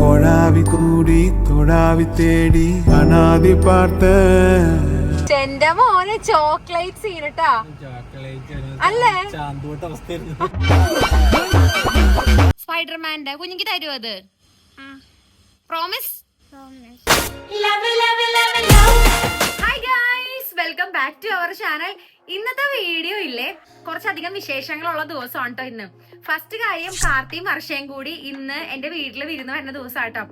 കൊഴാവി കൂടി തൊഴാവി തേടി അനാദി പാർത്ത്. എന്റെ മോനെ ചോക്ലേറ്റ് സീനട്ടാ. അല്ലേ? സ്പൈഡർമാന്റെ കുഞ്ഞിക്ക് തരുമോ അത്? Promise hi guys welcome back to our channel ഇന്നത്തെ വീഡിയോ ഇല്ലേ കുറച്ചധികം വിശേഷങ്ങളുള്ള ദിവസമാണ് കേട്ടോ ഇന്ന്. ഫസ്റ്റ് കാര്യം കാർത്തിയും വർഷയും കൂടി ഇന്ന് എന്റെ വീട്ടിൽ വിരുന്ന് വരുന്ന ദിവസമാട്ടോ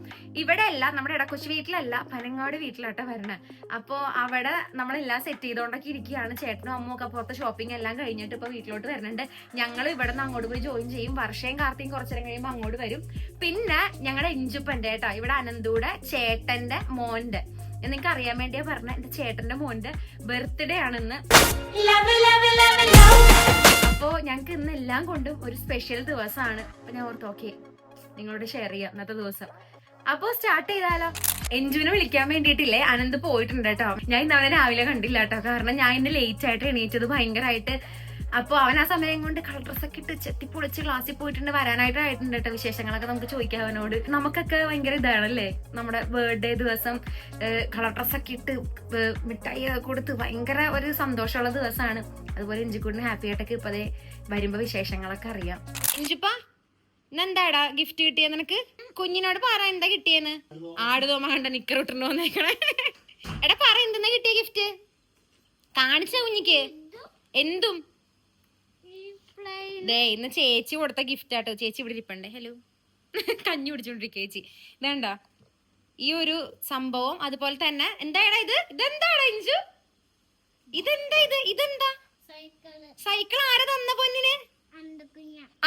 ഇവിടെ അല്ല നമ്മുടെ ഇടക്കൊച്ചി വീട്ടിലല്ല പനങ്ങാട് വീട്ടിലാട്ടോ വരണേ. അപ്പോൾ അവിടെ നമ്മളെല്ലാം സെറ്റ് ചെയ്തുകൊണ്ടൊക്കെ ഇരിക്കുകയാണ്. ചേട്ടനും ഒക്കെ പുറത്ത് ഷോപ്പിംഗ് എല്ലാം കഴിഞ്ഞിട്ട് ഇപ്പോൾ വീട്ടിലോട്ട് വരുന്നുണ്ട്. ഞങ്ങൾ ഇവിടെ നിന്ന് അങ്ങോട്ട് പോയി ജോയിൻ ചെയ്യും. വർഷയും കാർത്തിയും കുറച്ചേരം കഴിയുമ്പോൾ അങ്ങോട്ട് വരും. പിന്നെ ഞങ്ങളുടെ ഇഞ്ചുപ്പന്റെ കേട്ടോ ഇവിടെ അനന്തൂടെ ചേട്ടന്റെ മോന്റെ. നിങ്ങൾക്ക് അറിയാൻ വേണ്ടിയാ പറഞ്ഞ എന്റെ ചേട്ടന്റെ മോന്റെ ബർത്ത്ഡേ ആണെന്ന്. അപ്പോ ഞങ്ങൾക്ക് ഇന്ന് എല്ലാം കൊണ്ടും ഒരു സ്പെഷ്യൽ ദിവസമാണ് അപ്പൊ ഞാൻ ഓർത്ത് ഓക്കെ നിങ്ങളോട് ഷെയർ ചെയ്യാം ഇന്നത്തെ ദിവസം. അപ്പോ സ്റ്റാർട്ട് ചെയ്താലോ? എഞ്ചുവിനെ വിളിക്കാൻ വേണ്ടിയിട്ടില്ലേ? അനന്ത് പോയിട്ടുണ്ട് കേട്ടോ. ഞാൻ ഇന്ന് അവനെ രാവിലെ കണ്ടില്ല കേട്ടോ. കാരണം ഞാൻ ഇന്ന് ലേറ്റ് ആയിട്ട് എണീറ്റത് ഭയങ്കരമായിട്ട് അപ്പൊ അവൻ ആ സമയം കൊണ്ട് കളർ ഡ്രസ്സൊക്കെ ഇട്ട് ചെത്തിപ്പൊളിച്ച് ക്ലാസ്സിൽ പോയിട്ടുണ്ട്. വരാനായിട്ട് ആയിട്ടുണ്ട് കേട്ടോ വിശേഷങ്ങളൊക്കെ നമുക്ക് ചോദിക്കാം അവനോട്. നമുക്കൊക്കെ ഭയങ്കര ഇതാണല്ലേ? നമ്മുടെ ബർത്ത്ഡേ ദിവസം കളർ ഡ്രസ്സൊക്കെ ഇട്ട് മിഠായി കൊടുത്ത് ഭയങ്കര ഒരു സന്തോഷമുള്ള ദിവസമാണ്. അതുപോലെ ഇഞ്ചിക്കൂടിന് ഹാപ്പി ആയിട്ടൊക്കെ ഇപ്പതേ വരുമ്പോ വിശേഷങ്ങളൊക്കെ അറിയാം. ഇഞ്ചിപ്പ എന്താടാ ഗിഫ്റ്റ് കിട്ടിയ നിനക്ക്? കുഞ്ഞിനോട് പറ എന്താ കിട്ടിയെന്ന്. ആട് തോമാണ്ട നിക്കർ ഇട്ടുണ്ടോ എടാ പറ എന്തെന്നാ കിട്ടിയ ഗിഫ്റ്റ് കാണിച്ച കുഞ്ഞിക്ക്. എന്തും. ദേ ഇന്ന് ചേച്ചി കൊടുത്ത ഗിഫ്റ്റ് ആട്ടോ. ചേച്ചി ഇവിടെ ഇരിപ്പണ്ടേ. ഹലോ കഞ്ഞി കുടിച്ചോണ്ടിരിക്കുക ചേച്ചി. ഇതണ്ട ഈ ഒരു സംഭവം അതുപോലെ തന്നെ എന്താടാ ഇത്? ഇതെന്താടാ ഇഞ്ചു? ഇതെന്താ ഇത്? ഇതെന്താ? സൈക്കിൾ ആരാ തന്ന പൊന്നിന്?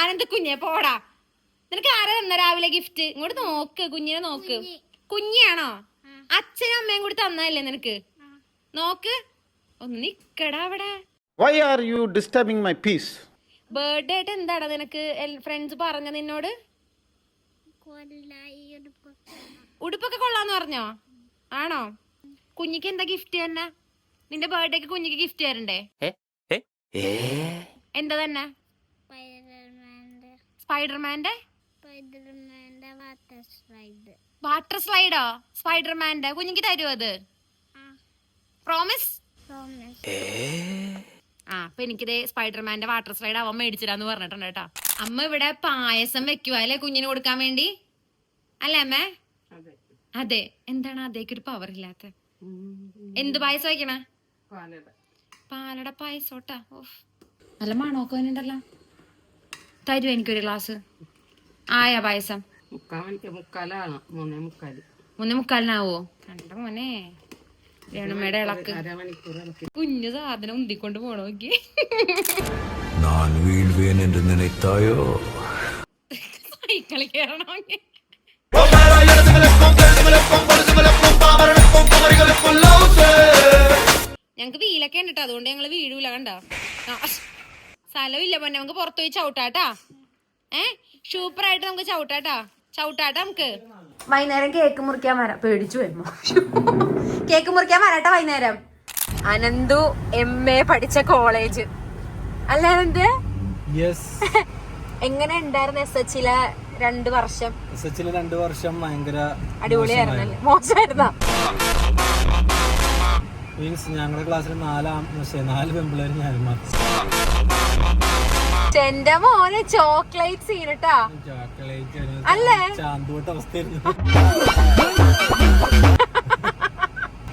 അനന്തക്കുഞ്ഞെ പോടാ നിനക്ക് ആരാ തന്ന രാവിലെ ഗിഫ്റ്റ് ഇങ്ങോട്ട് നോക്ക് കുഞ്ഞിനെ നോക്ക്. കുഞ്ഞിയാണോ? അച്ഛനും അമ്മയും കൂടി തന്നല്ലേ നിനക്ക്? നോക്ക്. ഒന്ന് നിക്കടാ അവിടെ. Why are you disturbing my peace? Birthday ആയിട്ട് എന്താടാ നിനക്ക്? ഫ്രണ്ട്സ് പറഞ്ഞ നിന്നോട്? ഉടുപ്പൊക്കെ കൊള്ളാന്ന് പറഞ്ഞോ? ആണോ? കുഞ്ഞിക്ക് എന്താ ഗിഫ്റ്റ് തന്നെ? നിന്റെ ബർത്ത്ഡേക്ക് കുഞ്ഞിക്ക് ഗിഫ്റ്റ് തരണ്ടേ? എന്താ തന്നെ? സ്പൈഡർമാന്റെ വാട്ടർ സ്ലൈഡോ സ്പൈഡർമാന്റെ കുഞ്ഞിക്ക് തരുമോ അത്? പ്രോമിസ് ആ അപ്പൊ എനിക്കിത് സ്പൈഡർമാന്റെ വാട്ടർ സ്ലൈഡ് അവൻ മേടിച്ചിരാന്ന് പറഞ്ഞിട്ടുണ്ട് കേട്ടോ. അമ്മ ഇവിടെ പായസം വെക്കുവാ അല്ലെ കുഞ്ഞിന് കൊടുക്കാൻ വേണ്ടി? അല്ലേ അമ്മേ? അതെ. എന്താണ് അതേക്ക് ഒരു പവർ ഇല്ലാത്ത എന്ത് പായസം വയ്ക്കണേ പാലട. പായസോട്ടാ. ഓഫ് നല്ല മണമൊക്കെ വരുന്നുണ്ടല്ലോ തരുമോ എനിക്കൊരു ഗ്ലാസ്. ആയാ പായസം. മുക്കാൽ മുക്കാലാണ് മൂന്നേ മുക്കാൽ മൂന്നേ മുക്കാലിനാവോ? കണ്ട മോനെ. രേണമ്മയുടെ ഇളക്ക്. കുഞ്ഞു സാധനം ഉന്തിക്കൊണ്ട് പോണോക്കി നനത്തായോ സൈക്കിൾ കയറണമെങ്കിൽ ഞങ്ങക്ക് വീലൊക്കെ ഉണ്ട് അതുകൊണ്ട് ഞങ്ങൾ വീഴൂല കണ്ട? സ്ഥലമില്ല പൊന്നെ നമുക്ക് പുറത്തു പോയി ചവിട്ടാട്ടാ. ഏ? സൂപ്പറായിട്ട് നമുക്ക് ചവിട്ടാട്ടാ. ചവിട്ടാട്ടാ നമുക്ക്. വൈകുന്നേരം കേക്ക് മുറിക്കാൻ വരാം. പേടിച്ചു വരുമ്പോ കേക്ക് മുറിക്കാൻ വരാട്ടെ വൈകുന്നേരം. അനന്തു എം എ പഠിച്ച കോളേജ് അല്ല അനന്ത്? എങ്ങനെ ഉണ്ടായിരുന്നു എസ് എച്ചിലെ രണ്ട് വർഷം? എസ് എച്ചിലെ രണ്ട് വർഷം ഭയങ്കര അടിപൊളിയായിരുന്നല്ലേ? മോശമായിരുന്നോ. മീൻസ് ഞങ്ങളുടെ ക്ലാസ്സിൽ നാലാം നാല് പെമ്പിളേര് ഞാൻ മാത്രം. എന്റെ മോന് ചോക്ലേറ്റ് സീനട്ടാ ചോക്ലേറ്റ് അല്ലേ? ചാന്തോട്ട അവസ്ഥയായിരുന്നു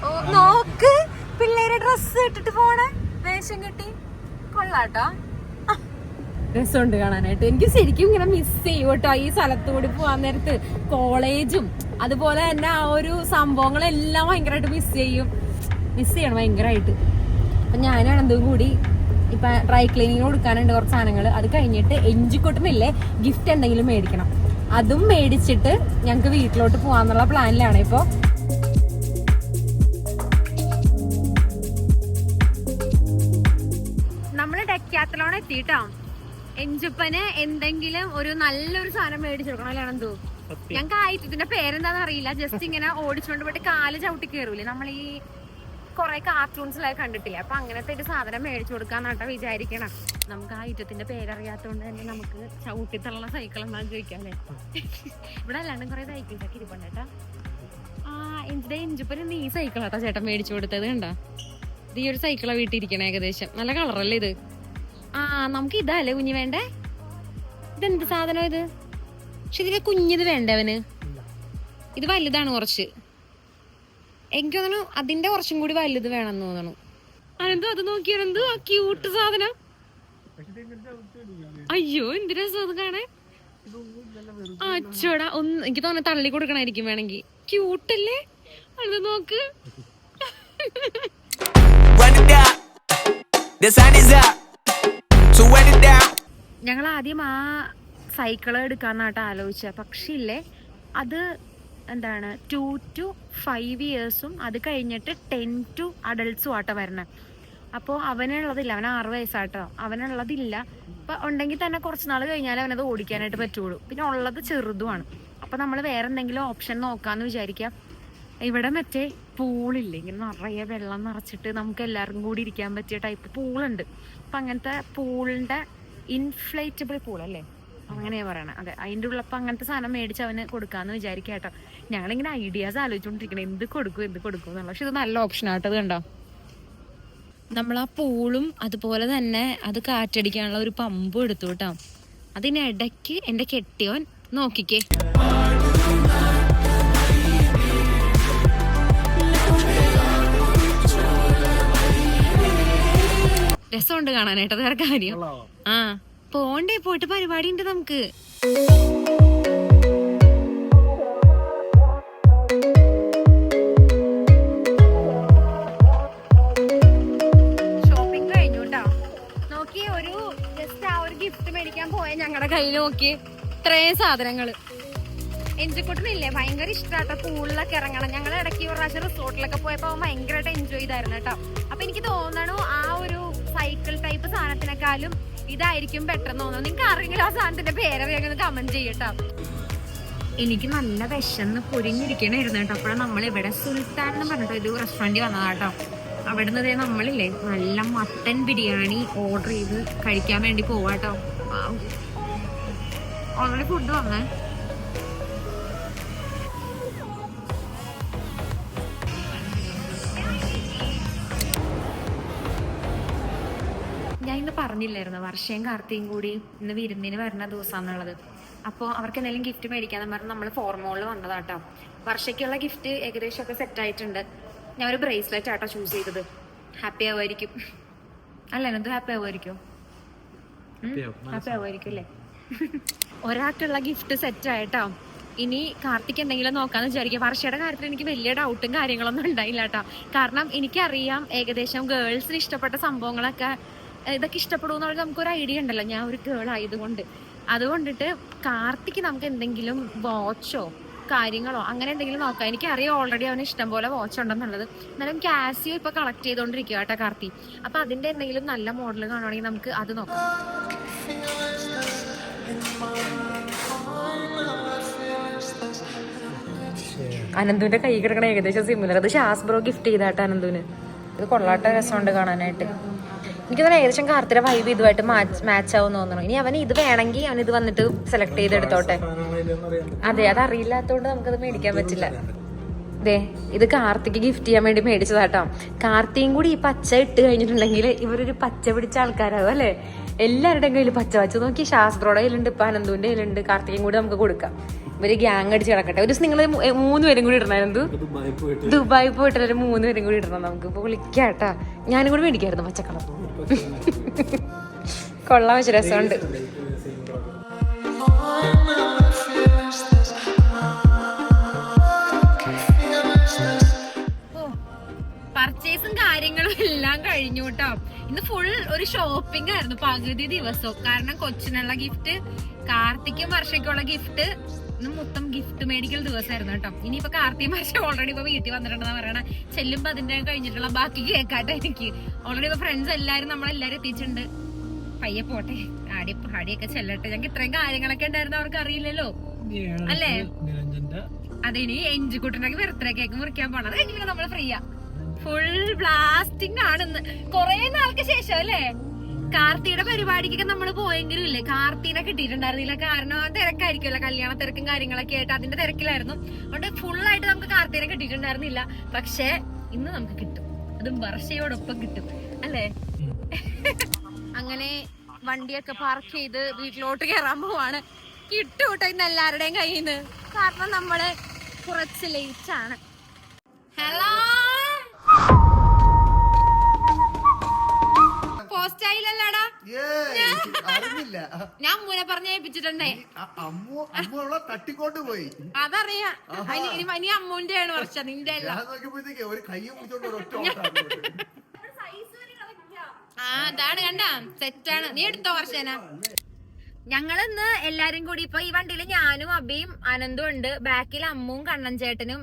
ഓ, നോക്ക് പിള്ളേരെ ഡ്രസ് ഇട്ടിട്ട് പോണേ? വേഷം കെട്ടി? കൊള്ളാട്ടോ. രസമുണ്ട് കാണാനായിട്ട്. എനിക്ക് ശരിക്കും ഇങ്ങനെ മിസ് ചെയ്യും കേട്ടോ ഈ സ്ഥലത്തൂടി പോവാൻ നേരത്ത്. കോളേജും അതുപോലെ തന്നെ ആ ഒരു സംഭവങ്ങളെല്ലാം ഭയങ്കരമായിട്ട് മിസ് ചെയ്യും. മിസ് ചെയ്യണം ഭയങ്കരമായിട്ട്. അപ്പം ഞാനാണ് എന്തും കൂടി ഇപ്പം ഡ്രൈ ക്ലീനിങ് കൊടുക്കാനുണ്ട് കുറച്ച് സാധനങ്ങൾ അത് കഴിഞ്ഞിട്ട് എഞ്ചിക്കൊട്ടിനില്ലേ ഗിഫ്റ്റ് എന്തെങ്കിലും മേടിക്കണം. അതും മേടിച്ചിട്ട് ഞങ്ങൾക്ക് വീട്ടിലോട്ട് പോകാന്നുള്ള പ്ലാനിലാണ് ഇപ്പൊ. ഡെക്കാത്തലോൺ എത്തിട്ടോ എഞ്ചുപ്പന് എന്തെങ്കിലും ഒരു നല്ലൊരു സാധനം മേടിച്ചു കൊടുക്കണം അല്ലേ എന്തോ ഞങ്ങൾക്ക് ആയിട്ടത്തിന്റെ പേരെന്താന്ന് അറിയില്ല. ജസ്റ്റ് ഇങ്ങനെ ഓടിച്ചുകൊണ്ട് പോയിട്ട് കാൽ ചവിട്ടി കയറൂലേ നമ്മൾ ഈ കൊറേ കാർട്ടൂൺസിലൊക്കെ കണ്ടിട്ടില്ല? അപ്പൊ അങ്ങനത്തെ ഒരു സാധനം മേടിച്ചു കൊടുക്കാന്നാട്ടോ വിചാരിക്കണം. നമുക്ക് ആ ഐറ്റത്തിന്റെ പേരറിയാത്തോണ്ട് തന്നെ നമുക്ക് ചവിട്ടി തള്ളുന്ന സൈക്കിൾ എന്താണെന്ന് ചോദിക്കാല്ലേ ഇവിടെ അല്ലാണ്ട് കുറെ സൈക്കിൾസൊക്കെ ഇരിപ്പുണ്ട് കേട്ടോ. ആ എന്റെ എഞ്ചിപ്പന് ഈ സൈക്കിളാട്ടാ ചേട്ടൻ മേടിച്ചു കൊടുത്തത് കണ്ടാ? ഈ ഒരു സൈക്കിളാ വീട്ടിൽ ഇരിക്കണേ ഏകദേശം. നല്ല കളറല്ലേ ഇത്? ആ നമുക്ക് ഇതല്ലേ കുഞ്ഞു വേണ്ടേ? ഇതെന്ത് സാധനം ഇത്? പക്ഷെ ഇതിലെ കുഞ്ഞിത് വേണ്ടവന് ഇത് വലുതാണ് കുറച്ച്. എനിക്ക് തോന്നുന്നു അതിന്റെ കുറച്ചും കൂടി വലുത് വേണം തോന്നണു അനന്തു അത് നോക്കിയോ? ആ ക്യൂട്ട് സാധനം. അയ്യോ എന്ത് രസം കാണാൻ. അച്ചോടാ ഒന്ന് എനിക്ക് തോന്നുന്നു തള്ളി കൊടുക്കണായിരിക്കും വേണമെങ്കിൽ. ക്യൂട്ടല്ലേ അത് നോക്ക്. Run it up. The sun is up. ഞങ്ങൾ ആദ്യം ആ സൈക്കിൾ എടുക്കാന്നായിട്ട് ആലോചിച്ച. പക്ഷേ അത് എന്താണ് ടു ടു ഫൈവ് ഇയേഴ്സും അത് കഴിഞ്ഞിട്ട് ടെൻ ടു അഡൽട്സും ആട്ടോ വരണേ. അപ്പോൾ അവനുള്ളതില്ല അവൻ ആറ് വയസ്സാട്ടോ. അവനുള്ളതില്ല. അപ്പം ഉണ്ടെങ്കിൽ തന്നെ കുറച്ച് നാൾ കഴിഞ്ഞാൽ അവനത് ഓടിക്കാനായിട്ട് പറ്റുള്ളൂ. പിന്നെ ഉള്ളത് ചെറുതുമാണ്. അപ്പം നമ്മൾ വേറെ എന്തെങ്കിലും ഓപ്ഷൻ നോക്കാമെന്ന് വിചാരിക്കാം. ഇവിടെ മറ്റേ പൂളില്ലേ? ഇങ്ങനെ നിറയെ വെള്ളം നിറച്ചിട്ട് നമുക്ക് എല്ലാവർക്കും കൂടി ഇരിക്കാൻ പറ്റിയ ടൈപ്പ് പൂളുണ്ട്. അപ്പം അങ്ങനത്തെ പൂളിന്റെ ഇൻഫ്ലേറ്റബിൾ പൂളല്ലേ? അല്ലേ അങ്ങനെയാ പറയണേ. അതെ അതിന്റെ ഉള്ളപ്പോൾ അങ്ങനത്തെ സാധനം മേടിച്ച് അവന് കൊടുക്കാന്ന് വിചാരിക്കുക കേട്ടോ. ഞങ്ങളിങ്ങനെ ഐഡിയാസ് ആലോചിച്ചുകൊണ്ടിരിക്കണം എന്ത് കൊടുക്കും എന്ത് കൊടുക്കും എന്നുള്ള. പക്ഷെ ഇത് നല്ല ഓപ്ഷൻ ആട്ടത് കണ്ടോ? നമ്മൾ ആ പൂളും അതുപോലെ തന്നെ അത് കാറ്റടിക്കാനുള്ള ഒരു പമ്പും എടുത്തു കേട്ടോ. അതിനിടയ്ക്ക് എന്റെ കെട്ടിയോൻ നോക്കിക്കേ. രസമുണ്ട് കാണാനായിട്ട് വേറെ കാര്യം. ആ പോണ്ടേ പോയിട്ട് പരിപാടി ഉണ്ട് നമുക്ക്. ഷോപ്പിംഗ് കഴിഞ്ഞു കേട്ടോ നോക്കി ഒരു ജസ്റ്റ് ആ ഒരു ഗിഫ്റ്റ് മേടിക്കാൻ പോയ ഞങ്ങളുടെ കയ്യിൽ നോക്കി ഇത്രയും സാധനങ്ങൾ. എൻജിക്കുട്ടനില്ലേ ഭയങ്കര ഇഷ്ടാട്ടോ പൂളിലൊക്കെ ഇറങ്ങണം. ഞങ്ങൾ ഇടയ്ക്ക് ഒരു പ്രാവശ്യം റിസോർട്ടിലൊക്കെ പോയപ്പോ അവൻ ഭയങ്കരമായിട്ട് എൻജോയ് ചെയ്തായിരുന്നു കേട്ടോ. അപ്പൊ എനിക്ക് തോന്നണു ആ ഒരു സൈക്കിൾ ടൈപ്പ് സാധനത്തിനെക്കാളും ഇതായിരിക്കും ബെറ്റർ എന്ന് തോന്നുന്നു. നിങ്ങൾക്ക് ആരെങ്കിലും ആ സാധനത്തിന്റെ പേരറിയാമെന്ന് കമന്റ് ചെയ്യട്ടോ. എനിക്ക് നല്ല വിശന്ന് പൊരിഞ്ഞിരിക്കണായിരുന്നു കേട്ടോ. അപ്പോഴാണ് നമ്മൾ ഇവിടെ സുൽത്താൻ എന്ന് പറഞ്ഞിട്ട് ഒരു റെസ്റ്റോറന്റിൽ വന്നതാട്ടോ അവിടെ നിന്ന് നമ്മളില്ലേ നല്ല മട്ടൻ ബിരിയാണി ഓർഡർ ചെയ്ത് കഴിക്കാൻ വേണ്ടി പോവാട്ടോ ഓൾറെഡി ഫുഡ് വന്നേ. പറഞ്ഞില്ലായിരുന്നു വർഷയും കാർത്തിയും കൂടി ഇന്ന് വിരുന്നിന് വരുന്ന ദിവസമാണെന്നുള്ളത്. അപ്പോൾ അവർക്ക് എന്തെങ്കിലും ഗിഫ്റ്റ് മേടിക്കാന്ന് പറഞ്ഞ് നമ്മൾ ഫോർമോളിൽ വന്നതാട്ടോ. വർഷയ്ക്കുള്ള ഗിഫ്റ്റ് ഏകദേശം ഒക്കെ സെറ്റ് ആയിട്ടുണ്ട്. ഞാൻ ഒരു ബ്രേസ്ലെറ്റ് ആട്ടോ ചൂസ് ചെയ്തത്. ഹാപ്പി ആവുമായിരിക്കും. അല്ല എന്നത് ഹാപ്പി ആവുമായിരിക്കും? ഹാപ്പി ആവുമായിരിക്കും അല്ലേ? ഒരാൾക്കുള്ള ഗിഫ്റ്റ് സെറ്റ് ആയിട്ടോ. ഇനി കാർത്തിക്ക് എന്തെങ്കിലും നോക്കാന്ന് വിചാരിക്കും. വർഷയുടെ കാര്യത്തിൽ എനിക്ക് വലിയ ഡൗട്ടും കാര്യങ്ങളൊന്നും ഉണ്ടായില്ല കേട്ടോ കാരണം എനിക്കറിയാം ഏകദേശം ഗേൾസിന് ഇഷ്ടപ്പെട്ട സംഭവങ്ങളൊക്കെ ഏഹ് ഇഷ്ടപ്പെടുമെന്ന് പറഞ്ഞാൽ നമുക്കൊരു ഐഡിയ ഉണ്ടല്ലോ. ഞാൻ ഒരു ഗേൾ ആയതുകൊണ്ട്. അതുകൊണ്ടിട്ട് കാർത്തിക്ക് നമുക്ക് എന്തെങ്കിലും വാച്ചോ കാര്യങ്ങളോ അങ്ങനെ എന്തെങ്കിലും നോക്കാം. എനിക്ക് അറിയാം ഓൾറെഡി അവന് ഇഷ്ടം പോലെ വാച്ച് ഉണ്ടെന്നുള്ളത്. എന്നാലും കാസിയോ ഇപ്പൊ കളക്ട് ചെയ്തോണ്ടിരിക്കുക കേട്ടോ കാർത്തി. അപ്പൊ അതിന്റെ എന്തെങ്കിലും നല്ല മോഡൽ കാണുവാണെങ്കിൽ നമുക്ക് അത് നോക്കാം. അനന്തുവിന്റെ കൈ കിടക്കണ ഏകദേശം സിമിലർ അത് ശാസ്ബ്രോ ഗിഫ്റ്റ് ചെയ്താട്ടെ അനന്തുവിന്. ഇത് കൊള്ളാട്ട രസമുണ്ട് കാണാനായിട്ട്. എനിക്ക് തന്നെ ഏകദേശം കാർത്തിയുടെ വൈബ് ഇതുമായിട്ട് മാച്ച് ആവും തോന്നുന്നു. ഇനി അവന് ഇത് വേണമെങ്കിൽ അവൻ ഇത് വന്നിട്ട് സെലക്ട് ചെയ്ത് എടുത്തോട്ടെ. അതെ അത് അറിയില്ലാത്തോണ്ട് നമുക്കത് മേടിക്കാൻ പറ്റില്ല. ദേ ഇത് കാർത്തിക്ക് ഗിഫ്റ്റ് ചെയ്യാൻ വേണ്ടി മേടിച്ചതാട്ടോ. കാർത്തിയും കൂടി ഈ പച്ച ഇട്ട് കഴിഞ്ഞിട്ടുണ്ടെങ്കിൽ ഇവരൊരു പച്ച പിടിച്ച ആൾക്കാരാവും അല്ലെ? എല്ലാവരുടെയും കയ്യിൽ പച്ച വച്ച് നോക്കി ശാസ്ത്രോടെ കയ്യിലുണ്ട് ഇപ്പൊ അനന്തുവിന്റെ കയ്യിലുണ്ട് കാർത്തികയും കൂടി നമുക്ക് കൊടുക്കാം. ഇവർ ഗ്യാങ് അടിച്ച് കിടക്കട്ടെ. ഒരു നിങ്ങൾ മൂന്ന് പേരും കൂടി ഇടണം അനന്തു? ദുബായി പോയിട്ട്. ഒരു മൂന്ന് പേരും കൂടി ഇടണം നമുക്ക്. ഇപ്പൊ വിളിക്കാട്ടാ. ഞാനും കൂടി മേടിക്കായിരുന്നു പച്ചക്കളർ കൊള്ളാൻ വെച്ച രസമുണ്ട്. പർച്ചേസും കാര്യങ്ങളും എല്ലാം കഴിഞ്ഞു കേട്ടോ ഇന്ന് ഫുൾ ഒരു ഷോപ്പിംഗ് ആയിരുന്നു. പകുതി ദിവസവും. കാരണം കൊച്ചിനുള്ള ഗിഫ്റ്റ് കാർത്തിക്കും വർഷയ്ക്കുള്ള ഗിഫ്റ്റ് ഇന്ന് മൊത്തം ഗിഫ്റ്റ് മേടിക്കൽ ദിവസമായിരുന്നു കേട്ടോ. ഇനിയിപ്പോ കാർത്തിക വർഷ ഓൾറെഡി ഇപ്പൊ വീട്ടിൽ വന്നിട്ടുണ്ടെന്ന് പറയണ. ചെല്ലുമ്പോ അതിന്റെ കഴിഞ്ഞിട്ടുള്ള ബാക്കി കേക്കാട്ടെ എനിക്ക്. ഓൾറെഡി ഇപ്പൊ ഫ്രണ്ട്സ് എല്ലാരും നമ്മളെല്ലാരും എത്തിച്ചിട്ടുണ്ട് പയ്യെ പോട്ടെ. ആടി ആടിയൊക്കെ ചെല്ലട്ടെ. ഞങ്ങൾക്ക് ഇത്രയും കാര്യങ്ങളൊക്കെ ഉണ്ടായിരുന്നു അവർക്ക് അറിയില്ലല്ലോ. അല്ലേ? അതെ ഇനി എഞ്ചിക്കുട്ടനൊക്കെ ബർത്ത്ഡേ കേക്ക് മുറിക്കാൻ പോണം. അത് കഴിഞ്ഞ് പിന്നെ നമ്മൾ ഫ്രീയാ ഫുൾ ബ്ലാസ്റ്റിംഗ് ആണെന്ന്. കൊറേ നാൾക്ക് ശേഷം അല്ലേ? കാർത്തിയുടെ പരിപാടിക്കൊക്കെ നമ്മൾ പോയെങ്കിലും ഇല്ലേ കാർത്തിനെ കിട്ടിയിട്ടുണ്ടായിരുന്നില്ല. കാരണം തിരക്കായിരിക്കുമല്ലോ. കല്യാണ തിരക്കും കാര്യങ്ങളൊക്കെ ആയിട്ട് അതിന്റെ തിരക്കിലായിരുന്നു. അതുകൊണ്ട് ഫുൾ ആയിട്ട് നമുക്ക് കാർത്തിനെ കിട്ടിയിട്ടുണ്ടായിരുന്നില്ല. പക്ഷേ ഇന്ന് നമുക്ക് കിട്ടും. അതും വർഷയോടൊപ്പം കിട്ടും. അല്ലേ? അങ്ങനെ വണ്ടിയൊക്കെ പാർക്ക് ചെയ്ത് വീട്ടിലോട്ട് കയറാൻ പോവാണ്. കിട്ടും കേട്ടോ ഇന്ന് എല്ലാവരുടെയും കയ്യിൽ നിന്ന് കാരണം നമ്മൾ കുറച്ച് ലേറ്റ് ആണ്. ഹലോ അറിഞ്ഞില്ല. ഞാൻ അമ്മൂനെ പറഞ്ഞ ഏൽപ്പിച്ചിട്ടുണ്ടേ. അമ്മു അമ്മു അവളെ തട്ടിക്കൊണ്ട് പോയി. അതറിയാം. ഇനി അമ്മൂന്റെ ആണ് വർഷം നിന്റെ നോക്കിയപ്പോഴത്തേക്ക് ഒരു കയ്യും പിടിച്ചോണ്ട് ആ അതാണ് കണ്ട. സെറ്റാണ് നീ എടുത്തോ വർഷേന? ഞങ്ങളിന്ന് എല്ലാരും കൂടി ഇപ്പൊ ഈ വണ്ടിയിൽ ഞാനും അബിയും അനന്തും ഉണ്ട്. ബാക്കിൽ അമ്മുവും കണ്ണൻ ചേട്ടനും.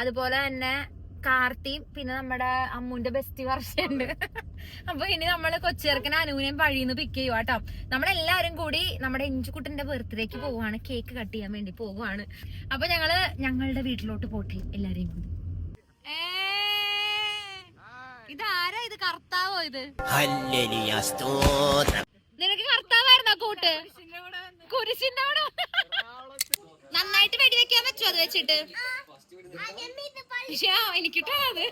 അതുപോലെ തന്നെ കാർത്തിയും പിന്നെ നമ്മുടെ അമ്മുന്റെ ബെസ്റ്റ് വർഷമുണ്ട് അപ്പൊ ഇനി നമ്മൾ കൊച്ചിയർക്കനെ അനുവിനെയും പഴിന്ന് പിക്ക് ചെയ്യുക കേട്ടോ നമ്മളെല്ലാരും കൂടി നമ്മുടെ ഇഞ്ചുകുട്ടന്റെ ബർത്ത്ഡേക്ക് പോവാണ്. കേക്ക് കട്ട് ചെയ്യാൻ വേണ്ടി പോവാണ്. അപ്പൊ ഞങ്ങൾ ഞങ്ങളുടെ വീട്ടിലോട്ട് പോട്ടെ എല്ലാരെയും കൂടി. ഇതാരാ ഇത്? കർത്താവോ ഇത്. നിനക്ക് കർത്താവായിരുന്നോ കൂട്ട്? കുരിശിന്റെ അവിടെ നന്നായിട്ട് വെടിവെക്കാൻ പറ്റുമോ അത് വെച്ചിട്ട്? എനിക്കിട്ടോ അത്.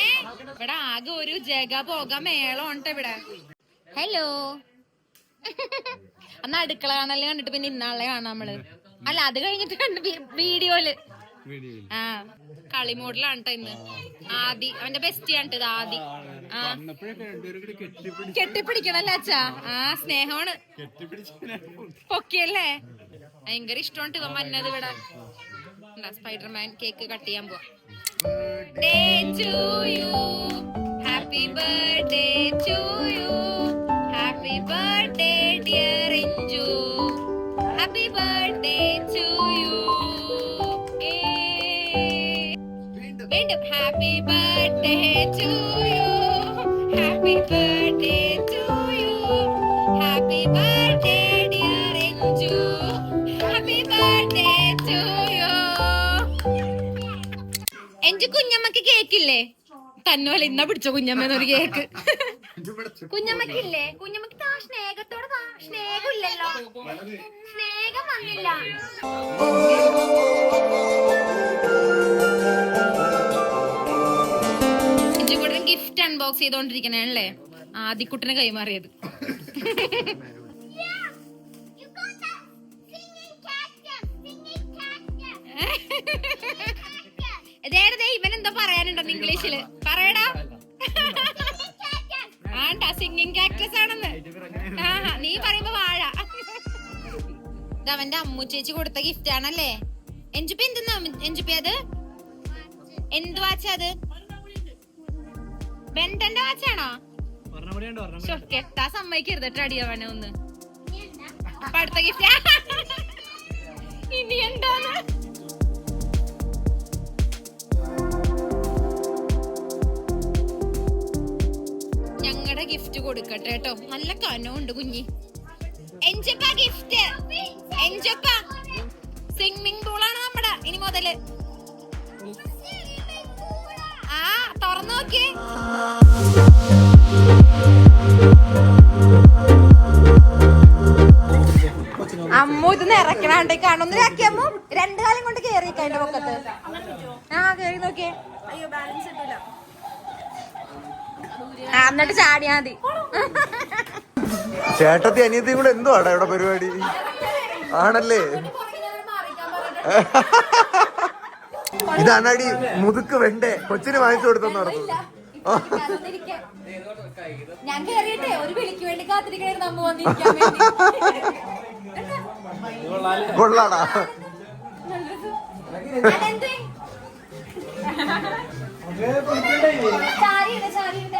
ഏ ഇവിടെ ആകെ ഒരു ജഗ പോക മേളം ഉണ്ട് ഇവിടെ? ഹലോ അന്ന് അടുക്കള കാണൽ കണ്ടിട്ട് പിന്നെ ഇന്നാളെ കാണാം നമ്മൾ. അല്ല അത് കഴിഞ്ഞിട്ട് കണ്ട് വീഡിയോയിൽ. ആ കളി മോഡലാണ് കേട്ടോ ഇന്ന്. ആദി അവന്റെ ബെസ്റ്റ് ആണ് ഇത് ആദി. ആ. കെട്ടിപ്പിടിക്കണല്ലേ അച്ഛാ? ആ സ്നേഹമാണ്. പൊക്കിയല്ലേ? ഭയങ്കര ഇഷ്ടമാണ് ഇവൻ വന്നത് ഇവിടെ. സ്പൈഡർമാൻ കേക്ക് കട്ട് ചെയ്യാൻ പോവാ. Happy birthday to you happy birthday dear Inchu happy birthday to you വീണ്ടും. Happy birthday to you happy birthday to you happy birthday എന്റെ കുഞ്ഞമ്മക്ക് കേക്കില്ലേ? തന്നോലെ ഇന്ന പിടിച്ച കുഞ്ഞമ്മേന്നൊരു കേക്ക്. കുഞ്ഞമ്മക്കില്ലേ? കുഞ്ഞമ്മക്ക് താ സ്നേഹത്തോടെ താ. സ്നേഹമില്ലല്ലോ. സ്നേഹം വന്നില്ല. ഗിഫ്റ്റ് അൺബോക്സ് ചെയ്തോണ്ടിരിക്കണേ ആദ്യക്കുട്ടിനെ കൈമാറിയത്. ഇംഗ്ലീഷിൽ പറയടാ. ആണ്ടാ സിംഗിങ് കാക്ടസ് ആണെന്ന്. നീ പറയുമ്പോ വാഴ. ഇത് അവന്റെ അമ്മു ചേച്ചി കൊടുത്ത ഗിഫ്റ്റ് ആണല്ലേ? എഞ്ചുപ്പി എന്തെന്നാ എഞ്ചിപ്പി അത്? എന്ത് വാച്ച അത്? ബെൻഡന്റെ വാച്ചാണോ? കെട്ടാ സമ്മതിക്കരുത് കേട്ടോ അടിയവനെ ഒന്ന്. അപ്പൊ അടുത്ത ഗിഫ്റ്റ് ഇനി എന്താണ് ഗിഫ്റ്റ് കൊടുക്കട്ടെ കേട്ടോ. നല്ല കനമുണ്ട് കുഞ്ഞി. എൻജപ്പ ഗിഫ്റ്റ് എൻജപ്പ. സ്വിമ്മിംഗ് പൂളാണ് നമ്മുടെ. ഇനി മുതൽ. ആ തുറന്നു നോക്കിയേ. അമ്മു ഇത് നിറക്കണാണ്ട് കാണുന്നൊരാക്കി അമ്മു. രണ്ടു കാലം കൊണ്ട് കേറി അതിന്റെ പൊക്കത്ത്. ആ കേറി നോക്കിയേ. അയ്യോ ബാലൻസ് കിട്ടൂല ആ എന്നിട്ട് ചാടിയാ മതി. ചേട്ടത്തി അനിയത്തിയും കൂടെ എന്തോ ആടാ ഇവിടെ പരിപാടി? ആണല്ലേ? ഇതാണടി മുതുക്ക് വെണ്ടേ. കൊച്ചിന് വാങ്ങിച്ചു കൊടുത്തെന്ന് പറഞ്ഞു ഞാൻ കേറിയിട്ടെ ഒരു വിളിക്ക് വേണ്ടി കാത്തിരിക്കണായിരുന്നു അമ്മ വന്നിരിക്കാൻ വേണ്ടി. കൊള്ളാടാ. അതെന്തേ? ചാരിയുണ്ട്, ചാരിയുണ്ട്.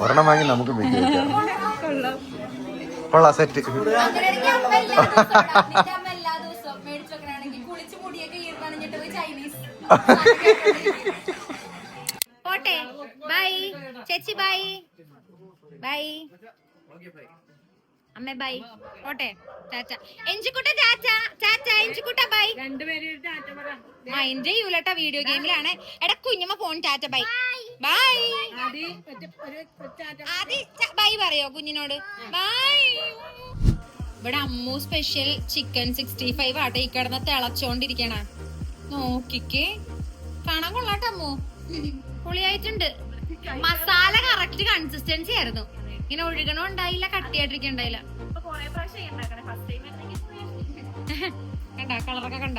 ഒരെണ്ണം വാങ്ങി നമുക്ക് വെക്കാം. കൊള്ളാം സെറ്റ്. പോട്ടെ ബൈ ചേച്ചി ബൈ ബൈ അമ്മ ബൈ ഓട്ടെ ചാച്ച എഞ്ചിക്കുട്ട ചാച്ച ചാച്ച എഞ്ചിക്കുട്ട ബൈ മൈൻഡ് ചെയ്യൂലട്ടാ വീഡിയോ ഗെയിമിലാണ് എടാ കുഞ്ഞമ്മ ഫോൺ ചാച്ച ബൈ ബൈ ആദ്യം ബൈ പറയോ കുഞ്ഞിനോട്? ബൈ ഇവിടെ Ammu special chicken sixty five ആട്ടെ ഈ കിടന്ന് തിളച്ചോണ്ടിരിക്കണ. നോക്കിക്കേ. കാണാൻ കൊള്ളാട്ടെ അമ്മു. പൊളിയായിട്ടുണ്ട്. മസാല കറക്റ്റ് കൺസിസ്റ്റൻസി ആയിരുന്നു. ഇങ്ങനെ ഒഴുകണോ ഉണ്ടായില്ല കട്ടിയായിട്ടിരിക്കണ്ടായില്ല കാർത്തിയും കളറൊക്കെ കണ്ട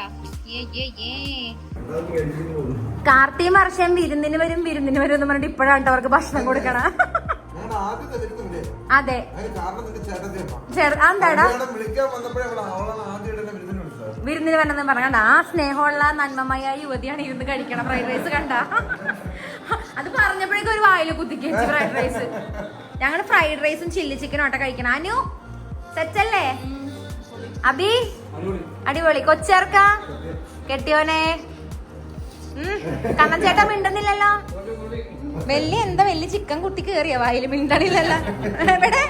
കാർത്തിക വർഷം വിരുന്നിന് വരും വിരുന്നിന് വരും എന്ന് പറഞ്ഞിട്ട് ഇപ്പോഴാണ് അവർക്ക് ഭക്ഷണം കൊടുക്കണ. അതെ. എന്താടാ വിരുന്നിന് വന്നെന്ന് പറഞ്ഞ ആ സ്നേഹമുള്ള നന്മമായ യുവതിയാണ് ഇരുന്ന് കഴിക്കണം ഫ്രൈഡ് റൈസ് കണ്ട. അത് പറഞ്ഞപ്പോഴേക്കും ഒരു വായിൽ കുത്തിക്ക് ഫ്രൈഡ് റൈസ് ഞങ്ങൾ ഫ്രൈഡ് റൈസും ചില്ലി ചിക്കനും ആട്ടെ കഴിക്കണം. അനു സെറ്റല്ലേ? അബി അടിപൊളി. കൊച്ചേർക്ക? കെട്ടിയോനെ. കണ്ണൻ ചേട്ട മിണ്ടുന്നില്ലല്ലോ? വലിയ എന്താ വലിയ ചിക്കൻ കുത്തി കേറിയ? വായിൽ മിണ്ടണില്ലല്ലോ. എവിടെ?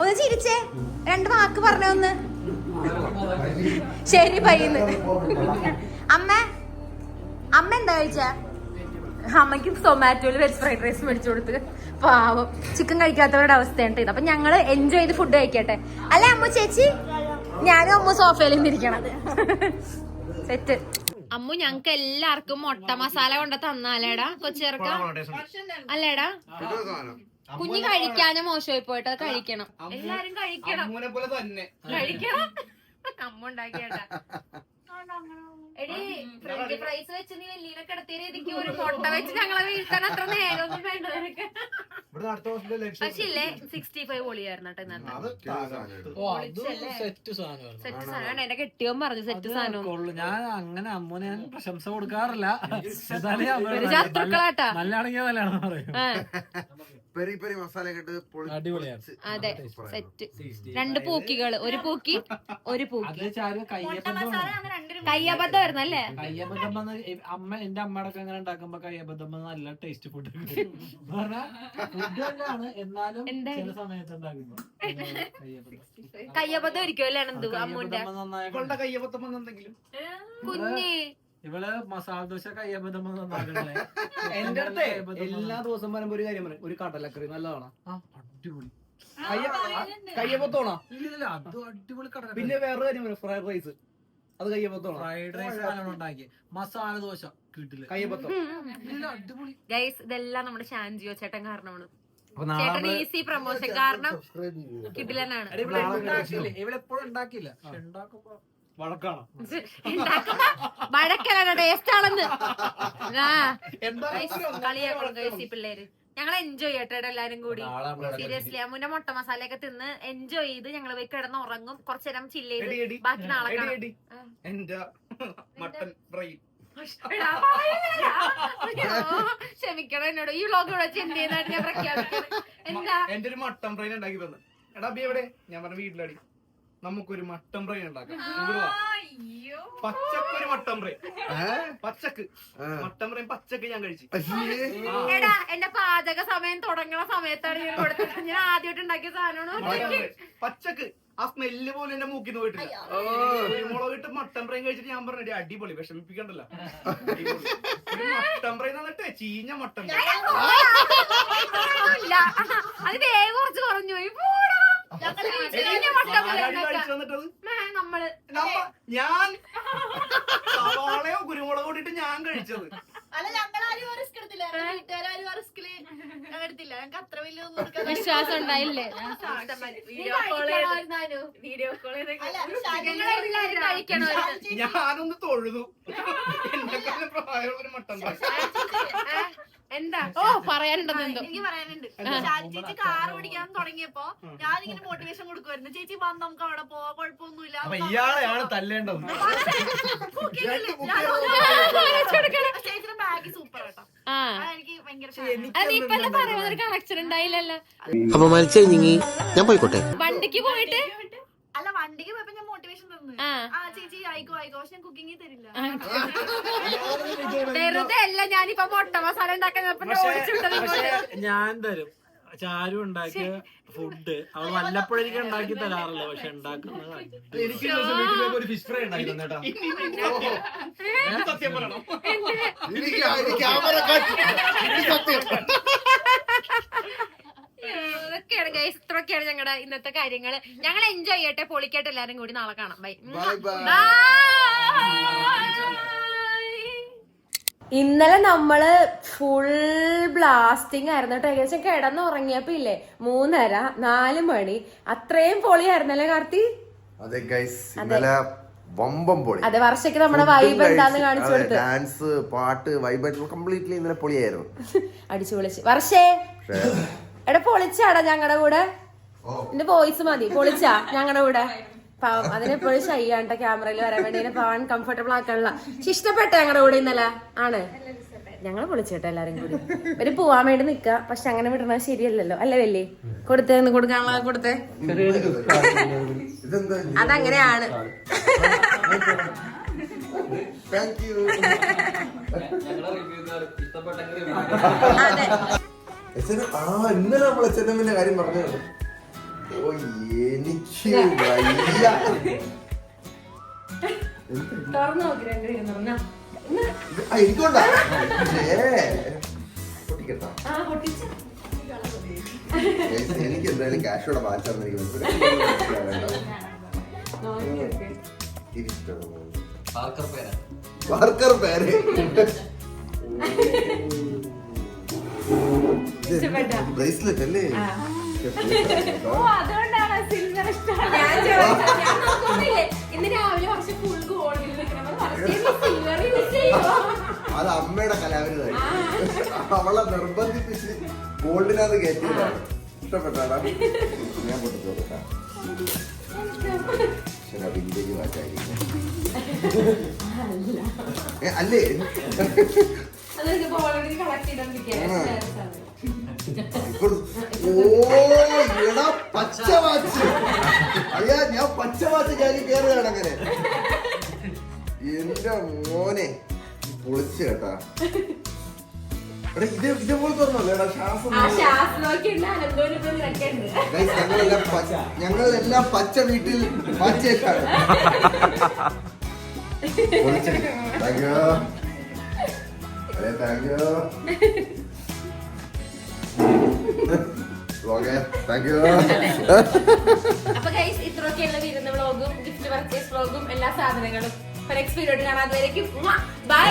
ഒന്ന് ചിരിച്ചേ. രണ്ട് വാക്ക് പറഞ്ഞ ഒന്ന്. ശരി പയ്യന്ന്. അമ്മ അമ്മ എന്താ കഴിച്ച? അമ്മയ്ക്ക് സൊമാറ്റോയിൽ വെജ് ഫ്രൈഡ് റൈസ് മേടിച്ചു കൊടുത്ത്. പാവം. ചിക്കൻ കഴിക്കാത്തവരുടെ അവസ്ഥയുണ്ട് ഇത്. അപ്പൊ ഞങ്ങൾ എൻജോയ് ചെയ്ത് ഫുഡ് കഴിക്കട്ടെ. അല്ലെ അമ്മ ചേച്ചി? ഞാനും അമ്മ സോഫയിൽ നിന്നിരിക്കണം സെറ്റ് അമ്മു ഞങ്ങക്ക് എല്ലാവർക്കും മുട്ട മസാല കൊണ്ട് തന്നാലേടാ കൊച്ചേർക്ക അല്ലേടാ? കുഞ്ഞു കഴിക്കാനും മോശമായി പോയിട്ട് അത് കഴിക്കണം. എല്ലാരും കഴിക്കണം. കഴിക്കണം. അമ്മ ഉണ്ടാക്കിയാട്ടാ എടി ഫ്രഞ്ച് ഫ്രൈസ് വെച്ച് നീ വെല്ലിനെ കിടത്തിയ രീതിക്ക് ഒരു മുട്ട വെച്ച് ഞങ്ങളെ വീഴ്ത്താൻ അത്ര നേരമൊന്നും വേണ്ട നിനക്ക്. പക്ഷെ ഇല്ലേ സിക്സ്റ്റി ഫൈവ് പൊളിയായിരുന്നു കേട്ടോ ഇന്നത്തെ. ഓ അത് സെറ്റ് സാധനമാണ് സെറ്റ് സാധനം. എന്റെ കെട്ടിയോൻ പറഞ്ഞു സെറ്റ് സാധനം. കൊള്ളു. ഞാൻ അങ്ങനെ അമ്മൂന് ഞാൻ പ്രശംസ കൊടുക്കാറില്ല. ശത്രുക്കളാട്ടാ നല്ലാണെങ്കിൽ നല്ലതാണെന്ന് പറയും. പെരി പെരി മസാല അടിപൊളിയാണ്. അതെ സെറ്റ് രണ്ട് പൂക്കികൾ. ഒരു പൂക്കി ഒരു അത് പൂക്കി കയ്യബദ്ധം വരുന്നു അല്ലേ? കയ്യബദ്ധം വന്ന് അമ്മ എന്റെ അമ്മയുടെ അങ്ങനെ ഉണ്ടാക്കുമ്പോ കയ്യബദ്ധം വന്ന് നല്ല ടേസ്റ്റ് ഫുഡ് തന്നെയാണ്. എന്നാലും? ചില സമയത്ത് ഉണ്ടാക്കുമ്പോ. കയ്യബദ്ധം. അനന്തു അമ്മുന്റെ കുഞ്ഞ്. ഇവൾ മസാല ദോശ കയ്യബദ്ധം നന്നാക്കണേ എന്റെ അടുത്ത് എല്ലാ ദിവസം വരുമ്പോ ഒരു കാര്യം പറയും. ഒരു കടലക്കറി നല്ലതാണ്? അടിപൊളി. കയ്യപ്പത്തോണോ ഇല്ല അത് അടിപൊളി കടല പിന്നെ വേറൊരു കാര്യം പറയും. ഫ്രൈഡ് റൈസ് അത് കയ്യപ്പത്തോളം ഫ്രൈഡ് റൈസ് ഉണ്ടാക്കി. മസാല ദോശ കിട്ടില്ല. കയ്യപ്പത്തോ അടിപൊളി. ഗൈസ് ഇതെല്ലാം നമ്മുടെ ഷാൻജിയോ ചേട്ടൻ കാരണമാണ്. ചേട്ടൻ ഈസി പ്രൊമോഷൻ കാരണം സബ്സ്ക്രൈബ് ചെയ്യൂ. കിടിലനാണ്. എടി, ഇവിടെ ഉണ്ടാക്കിയില്ലേ? ഇവിടെ എപ്പോഴും ഉണ്ടാക്കില്ല പക്ഷെ ഉണ്ടാക്കുമ്പോ. വഴക്കാണോ? ഉണ്ടാക്കുന്ന വഴക്കലാണ് ടേസ്റ്റ് ആണെന്ന്. ആ. എന്താ കളിയാക്കണം ഗൈസ് ഈ പിള്ളേര്. ഞങ്ങൾ എൻജോയ് ചെയ്യട്ടെ എല്ലാരും കൂടി. സീരിയസ്ലി അമ്മുന്റെ മുട്ട മസാലയൊക്കെ തിന്ന് എൻജോയ് ചെയ്ത് ഞങ്ങൾ പോയി കിടന്ന് ഉറങ്ങും. കുറച്ചു നേരം ചില്ല് ചെയ്ത് ബാക്കി നാളെ മട്ടൻ ഫ്രൈ. ക്ഷമിക്കണം എന്നോട്. ഈ വ്ലോഗ് ഇവിടെ വെച്ച് എന്ത് ചെയ്യുന്നതായിട്ട് ഞാൻ പ്രഖ്യാപിക്കണം എന്താ? എന്റെ ഒരു മട്ടൻ ഫ്രൈ ഉണ്ടാക്കി തന്നെ എടാ എവിടെ? ഞാൻ പറഞ്ഞ വീട്ടിലടി. നമുക്കൊരു മട്ടൻ ഫ്രൈ ഉണ്ടാക്കാം. Mutton fry. ഏ? പച്ചക്ക്. ഫ്രൈ പച്ചക്ക് ഞാൻ കഴിച്ചു. എടാ എന്റെ പാചക സമയം തുടങ്ങണ സമയത്താണ് ഞാൻ കൊടുത്തത്. ഞാൻ ആദ്യമായിട്ട് ഉണ്ടാക്കിയ സാധനമാണ്. പച്ചക്ക്. ആ സ്മെല്ല് പോലും എന്റെ മൂക്കിൽ നിന്ന് പോയിട്ടില്ല. മുളക് ഇട്ട് മട്ടൻ ഫ്രൈ കഴിച്ചിട്ട് ഞാൻ പറഞ്ഞു അടിപൊളി വിഷമിപ്പിക്കണ്ടല്ലോ. ഒരു ഫ്രൈ എന്നിട്ട് ചീഞ്ഞ മട്ടൻ ഫ്രൈ. അത് വേഗം കുറച്ച് കുറഞ്ഞു പോയി. പോടാ. ചീഞ്ഞ മുട്ട നമ്മൾ ഞാൻ സവാളയോ കുരുമുളകോ ഇട്ടിട്ട് ഞാൻ കഴിച്ചത്. അല്ല ഞങ്ങളാരും റിസ്ക് എടുത്തില്ല. ഞങ്ങളുടെ വീട്ടുകാരും റിസ്കിൽ ഞങ്ങൾ എടുത്തില്ല. ഞങ്ങൾക്ക് അത്ര വലിയ വിശ്വാസം ഉണ്ടായില്ലേ? വീഡിയോ കോൾ വീഡിയോ കോൾ ഞാനൊന്ന് തൊഴുതു. എന്നെക്കാളും പ്രായമുള്ള ഒരു മട്ടൻ എന്താ? ഓ പറയാനുണ്ടെന്ന് എന്തോ. എനിക്ക് പറയാനുണ്ട്. ചേച്ചി കാർ ഓടിക്കാൻ തുടങ്ങിയപ്പോ ഞാനിങ്ങനെ മോട്ടിവേഷൻ കൊടുക്കുമായിരുന്നു ചേച്ചി വന്ന് നമുക്ക് അവിടെ പോവാ. കുഴപ്പമൊന്നുമില്ല. ഇയാളെയാണ് തല്ലേണ്ടത്. ചേച്ചിയുടെ ബാഗ് സൂപ്പർ കേട്ടോ കണക്ഷൻ ഉണ്ടായില്ലല്ലോ. അപ്പൊ ഞാൻ പോയിക്കോട്ടെ. വണ്ടിക്ക് പോയിട്ട്? അല്ല വണ്ടിക്ക് പോയപ്പോ ഞാൻ മോട്ടിവേഷൻ തന്നു. ആ. ചേച്ചി ആയിക്കോ ആയിക്കോ. പക്ഷെ ഞാൻ കുക്കിംഗ് തരില്ല. വെറുതെ അല്ല ഞാനിപ്പോ മുട്ട മസാല ഉണ്ടാക്കാൻ ഞാൻ തരും. ചാരു ഉണ്ടാക്കിയ ഫുഡ് അവൾ വല്ലപ്പോഴേക്കും ഉണ്ടാക്കി തരാറില്ല പക്ഷെ ഉണ്ടാക്കുന്നത് ഇതൊക്കെയാണ് ഗൈസ് ഇത്രയൊക്കെയാണ് ഞങ്ങളുടെ ഇന്നത്തെ കാര്യങ്ങൾ. ഞങ്ങൾ എൻജോയ് ചെയ്യട്ടെ. പൊളിക്കട്ടെ. എല്ലാരും കൂടി നാളെ കാണാം. ബൈ ഇന്നലെ നമ്മൾ ഫുൾ ബ്ലാസ്റ്റിംഗ് ആയിരുന്നു കേട്ടോ. ഏകദേശം കിടന്നുറങ്ങിയപ്പോ ഇല്ലേ മൂന്നര നാല് മണി. അത്രയും പൊളിയായിരുന്നല്ലേ കാർത്തി? അതെ ഗൈസ് ഇന്നലെ വമ്പം പൊളി. അതെ വർഷയ്ക്ക് നമ്മുടെ വൈബ് എന്താന്ന് കാണിച്ചു കൊടുത്തു. ഡാൻസ് പാട്ട് വൈബ് കംപ്ലീറ്റ്ലി ഇന്നലെ പൊളിയായിരുന്നു. അടിച്ചു പൊളിച്ച് വർഷേ എടാ പൊളിച്ചാടാ ഞങ്ങളുടെ കൂടെ. എന്റെ വോയിസ് മതി. പൊളിച്ചാ ഞങ്ങളുടെ കൂടെ. പാവം അതിനെപ്പോഴും ഷൈയാണ്ട ക്യാമറയിൽ വരാൻ വേണ്ടി. പാവാൻ കംഫർട്ടബിൾ ആക്കാനുള്ള. പക്ഷെ ഇഷ്ടപ്പെട്ട ഞങ്ങളുടെ കൂടെ ഇന്നലെ ആണ്. ഞങ്ങൾ പൊളിച്ചേട്ടോ എല്ലാരും കൂടി. ഒരു പോവാൻ വേണ്ടി നിക്ക. പക്ഷെ അങ്ങനെ വിടണത് ശരിയല്ലല്ലോ. അല്ലേ വല്ലേ കൊടുത്തേ കൊടുക്കാനുള്ള കൊടുത്തേ? അതങ്ങനെയാണ്. താങ്ക് യു ആ ഇന്നലെ നമ്മൾ എച്ച് എൻ എമ്മിന്റെ കാര്യം പറഞ്ഞു ഓ എനിക്ക് വയ്യ. തുറന്നു നോക്കി രണ്ടുപേരും തുറന്നാ. ആ എനിക്കുണ്ടാ ഏ പൊട്ടിക്കട്ടാ. ആ പൊട്ടിച്ച. Guys, എനിക്ക് എന്തായാലും ക്യാഷോടെ മാറ്റാന്ന് എനിക്ക് മനസ്സിലായി പാർക്കർ പേര്. ബ്രേസ്ലെറ്റ് അല്ലേ അതുകൊണ്ടാണ് സിൽവർ ഇന്ന് രാവിലെ ഫുൾ ഗോൾഡിൽ അത് അമ്മയുടെ കലാവിരുതായി അവളെ നിർബന്ധിപ്പിച്ച് ഗോൾഡിനകത്ത് കയറ്റിയതാണ്. ഇഷ്ടപ്പെട്ടാടാ. ഞാൻ പൊട്ടിച്ചു കൊടുക്കാം ശരി വില്ലേജ് മാറ്റായിരിക്കും. അല്ലേ. എടാ പച്ച വാച്ച് അയ്യാ ഞാൻ പച്ച വാച്ച് ഞാൻ കേറുകയാണ് അങ്ങനെ എന്റെ മോനെ പൊളിച്ച് കേട്ടാ. ഞങ്ങളെല്ലാം പച്ച വീട്ടിൽ പച്ചേക്കാണ് thank you okay. Thank you അപ്പൊ ഗൈസ് ഇത്രയൊക്കെയുള്ള വിരുന്ന് വ്ളോഗും ഗിഫ്റ്റ് പർച്ചേസ് വ്ളോഗും എല്ലാ സാധനങ്ങളും. നെക്സ്റ്റ് വീഡിയോ കാണാതെ ബൈ